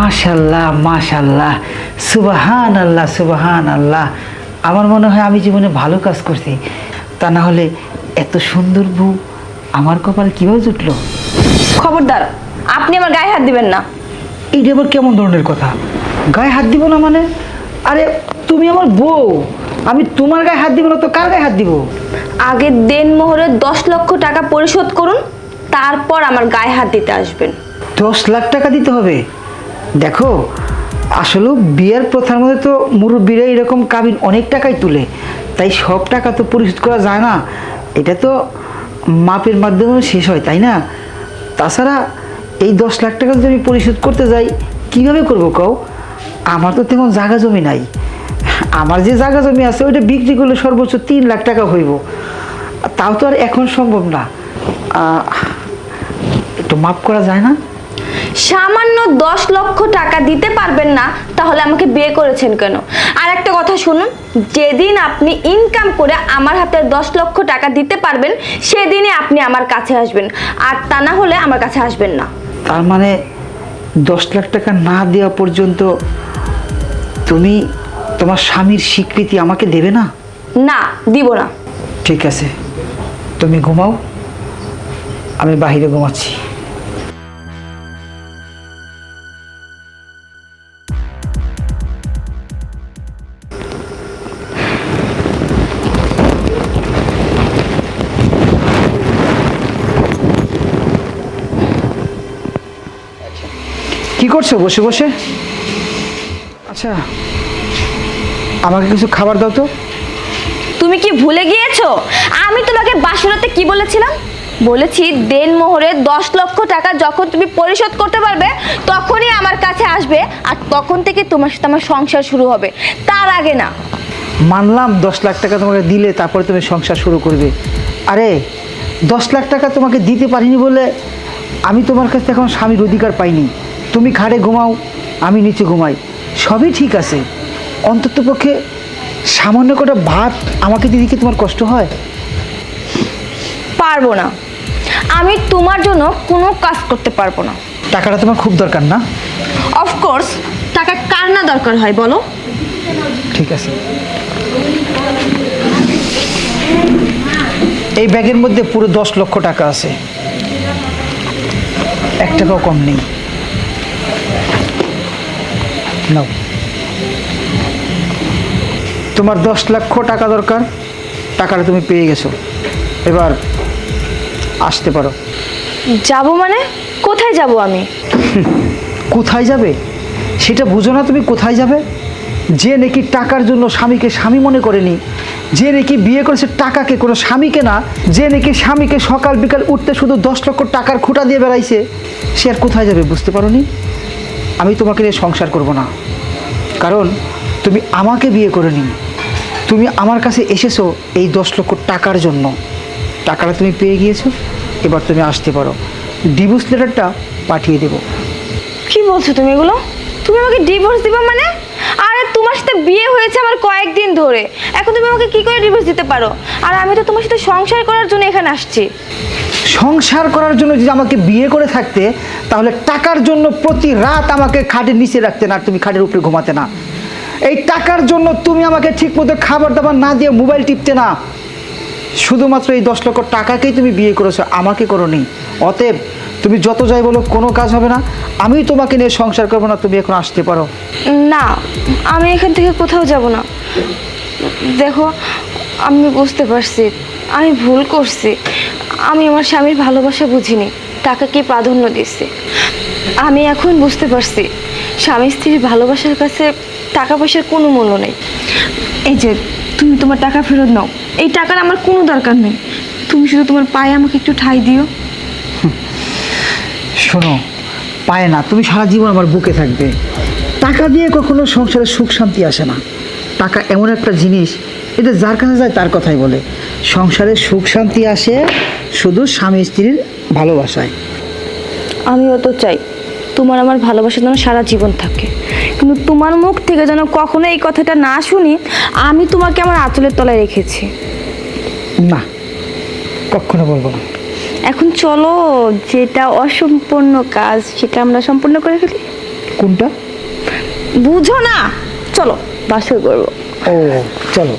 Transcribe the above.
মাশাল্লাহ মাশাল্লাহ সুবাহান আল্লাহ সুবাহান আল্লাহ আমার মনে হয় আমি জীবনে ভালো কাজ করছি। তা না হলে এত সুন্দর বউ আমার কপাল কীভাবে জুটলো? খবরদার আপনি আমার গায়ে হাত দিবেন না। এইটা আবার কেমন ধরনের কথা? গায়ে হাত দিব না মানে? আরে তুমি আমার বউ। আমি তোমার গায়ে হাত দিব না তো কার গায়ে হাত দিব? আগে দেন মোহরে দশ লক্ষ টাকা পরিশোধ করুন তারপর আমার গায়ে হাত দিতে আসবেন। দশ লাখ টাকা দিতে হবে? দেখো আসলে বিয়ের প্রথার মধ্যে তো মুরব্বীরা এরকম কাবিন অনেক টাকাই তুলে। তাই সব টাকা তো পরিশোধ করা যায় না। এটা তো মাপের মাধ্যমে শেষ হয়, তাই না? তাছাড়া এই দশ লাখ টাকা যদি আমি পরিশোধ করতে যাই, কীভাবে করব কও? আমার তো তেমন জায়গা জমি নাই। আমার যে জায়গা জমি আছে, ওইটা বিক্রি করলে সর্বোচ্চ তিন লাখ টাকা হইব। তাও তো আর এখন সম্ভব না। একটু মাপ করা যায় না? সামান্য দশ লক্ষ টাকা দিতে পারবেন না তাহলে আমাকে বিয়ে করেছেন কেন? আর একটা কথা শুনুন যেদিন আপনি ইনকাম করে আমার হাতে দশ লক্ষ টাকা দিতে পারবেন সেদিনই আপনি আমার কাছে আসবেন। আর তা না হলে আমার কাছে আসবেন না। তার মানে দশ লাখ টাকা না দেওয়া পর্যন্ত তুমি তোমার স্বামীর স্বীকৃতি আমাকে দেবে না? না দিব না। ঠিক আছে তুমি ঘুমাও আমি বাইরে ঘুমাচ্ছি। কি করছ? বসে বসে? আচ্ছা আমাকে কিছু খাবার দাও তো। তুমি কি ভুলে গিয়েছো? আমি তোমাকে বাসরাতে কি বলেছিলাম? বলেছি দেন মোহরে দশ লক্ষ টাকা যখন তুমি পরিশোধ করতে পারবে তখনই আমার কাছে আসবে আর তখন থেকে তোমার সাথে আমার সংসার শুরু হবে। তার আগে না। মানলাম দশ লাখ টাকা তোমাকে দিলে তারপরে তুমি সংসার শুরু করবে। আরে দশ লাখ টাকা তোমাকে দিতে পারিনি বলে আমি তোমার কাছ এখন স্বামীর অধিকার পাইনি। তুমি ঘাড়ে ঘুমাও আমি নিচে ঘুমাই। সবই ঠিক আছে। অন্তত পক্ষে সামান্য কটা ভাত আমাকে দিদি কি তোমার কষ্ট হয়? পারব না। আমি তোমার জন্য কোনো কাজ করতে পারব না। টাকাটা তোমার খুব দরকার না? অফকোর্স টাকা কার না দরকার হয় বলো? ঠিক আছে। এই ব্যাগের মধ্যে পুরো দশ লক্ষ টাকা আছে। এক টাকাও কম নেই। নাও। তোমার দশ লক্ষ টাকা দরকার টাকাটা তুমি পেয়ে গেছো। এবার আসতে পারো। যাব মানে? কোথায় যাব আমি? কোথায় যাবে? সেটা বুঝো না তুমি কোথায় যাবে। যে নাকি টাকার জন্য স্বামীকে স্বামী মনে করেনি যে নাকি বিয়ে করেছে টাকাকে কোনো স্বামীকে না যে নাকি স্বামীকে সকাল বিকাল উঠতে শুধু দশ লক্ষ টাকার খুঁটা দিয়ে বেড়াইছে সে আর কোথায় যাবে বুঝতে পারো নি আমি তোমাকে নিয়ে সংসার করব না। কারণ তুমি আমাকে বিয়ে করে নি তুমি আমার কাছে এসেছ এই দশ লক্ষ টাকার জন্য। টাকাটা তুমি পেয়ে গিয়েছো, এবার তুমি আসতে পারো। ডিভোর্স লেটারটা পাঠিয়ে দেবো। কি বলছো তুমি এগুলো? তুমি আমাকে ডিভোর্স দিবা মানে? আরে তোমার সাথে বিয়ে হয়েছে আমার কয়েকদিন ধরে। এখন তুমি আমাকে কি করে ডিভোর্স দিতে পারো? আর আমি তো তোমার সাথে সংসার করার জন্য এখানে আসছি। সংসার করার জন্য যদি আমাকে বিয়ে করে থাকতে, তাহলে টাকার জন্য প্রতি রাত আমাকে খাটের নিচে রাখতে না তুমি খাটের উপরে ঘুমাতে না। এই টাকার জন্য তুমি আমাকে ঠিকমতো খাবার দাবার না দিয়ে মোবাইল টিপতে না। শুধুমাত্র এই দশ লক্ষ টাকাকেই তুমি বিয়ে করেছ, আমাকে করোনি। অতএব তুমি যত যাই বলো, কোনো কাজ হবে না। আমি তোমাকে নিয়ে সংসার করব না, তুমি এখন আসতে পারো। না, আমি এখান থেকে কোথাও যাব না। দেখো, আমি বুঝতে পারছি, আমি ভুল করছি। আমি আমার স্বামীর ভালোবাসা বুঝিনি। টাকাকে প্রাধান্য দিচ্ছি? আমি এখন বুঝতে পারছি স্বামী স্ত্রীর ভালোবাসার কাছে টাকা পয়সার কোনো মূল্য নেই। এই যে তুমি তোমার টাকা ফেরত নাও। এই টাকার আমার কোনো দরকার নেই। তুমি শুধু তোমার পায়ে আমাকে একটু ঠাই দিও। শোনো পায় না তুমি সারা জীবন আমার বুকে থাকবে। টাকা দিয়ে কখনো সংসারে সুখ শান্তি আসে না। টাকা এমন একটা জিনিস এটা যার কাছে যায় তার কথাই বলে। সংসারে সুখ শান্তি আসে শুধু স্বামী স্ত্রীর ভালোবাসায়। আমিও তো চাই তোমার আমার ভালোবাসা যেন সারা জীবন থাকে। কিন্তু তোমার মুখ থেকে যেন কখনো এই কথাটা না শুনি আমি তোমাকে আমার আঁচলের তলায় রেখেছি। না কখনো বলব না। এখন চলো যেটা অসম্পূর্ণ কাজ সেটা আমরা সম্পূর্ণ করে ফেলি। কোনটা? বুঝো না চলো বাসর করব। ও চলো।